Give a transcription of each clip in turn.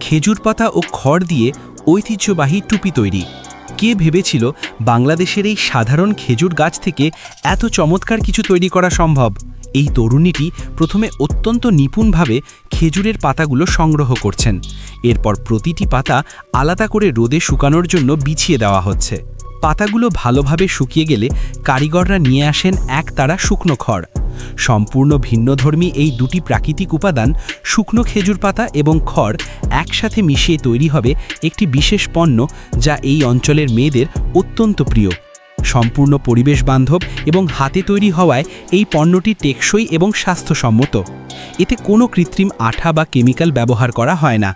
খেজুর পাতা ও খড় দিয়ে ঐতিহ্যবাহী টুপি তৈরি। কে ভেবেছিল বাংলাদেশের এই সাধারণ খেজুর গাছ থেকে এত চমৎকার কিছু তৈরি করা সম্ভব? এই তরুণীটি প্রথমে অত্যন্ত নিপুণভাবে খেজুরের পাতাগুলো সংগ্রহ করছেন। এরপর প্রতিটি পাতা আলাদা করে রোদে শুকানোর জন্য বিছিয়ে দেওয়া হচ্ছে। পাতাগুলো ভালোভাবে শুকিয়ে গেলে কারিগররা নিয়ে আসেন এক তারা শুকনো খড়। সম্পূর্ণ ভিন্নধর্মী এই দুটি প্রাকৃতিক উপাদান শুকনো খেজুর পাতা এবং খড় একসাথে মিশিয়ে তৈরি হবে একটি বিশেষ পণ্য যা এই অঞ্চলের মেয়েদের অত্যন্ত প্রিয়। সম্পূর্ণ পরিবেশ বান্ধব এবং হাতে তৈরি হওয়ায় এই পণ্যটি টেকসই এবং স্বাস্থ্যসম্মত। এতে কোনো কৃত্রিম আঠা বা কেমিক্যাল ব্যবহার করা হয় না।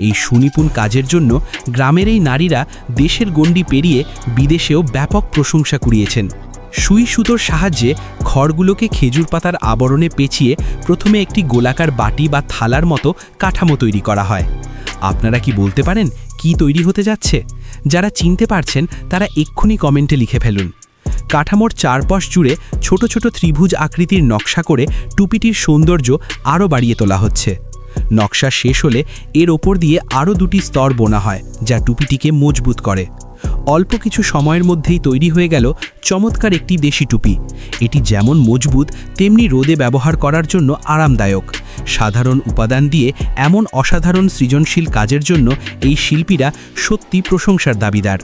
এই সুনিপুণ কাজের জন্য গ্রামের এই নারীরা দেশের গণ্ডি পেরিয়ে বিদেশেও ব্যাপক প্রশংসা কুড়িয়েছেন। সুই সুতোর সাহায্যে খড়গুলোকে খেজুর পাতার আবরণে পেঁচিয়ে প্রথমে একটি গোলাকার বাটি বা থালার মতো কাঠামো তৈরি করা হয়। আপনারা কি বলতে পারেন কি তৈরি হতে যাচ্ছে? যারা চিনতে পারছেন, তারা এক্ষুনি কমেন্টে লিখে ফেলুন। কাঠামোর চারপাশ জুড়ে ছোট ছোট ত্রিভুজ আকৃতির নকশা করে টুপিটির সৌন্দর্য আরও বাড়িয়ে তোলা হচ্ছে। নকশা শেষ হলে এর ওপর দিয়ে আরও দুটি স্তর বোনা হয়, যা টুপিটিকে মজবুত করে। অল্প কিছু সময়ের মধ্যেই তৈরি হয়ে গেল চমৎকার একটি দেশি টুপি। এটি যেমন মজবুত, তেমনি রোদে ব্যবহার করার জন্য আরামদায়ক। সাধারণ উপাদান দিয়ে এমন অসাধারণ সৃজনশীল কাজের জন্য এই শিল্পীরা সত্যি প্রশংসার দাবিদার।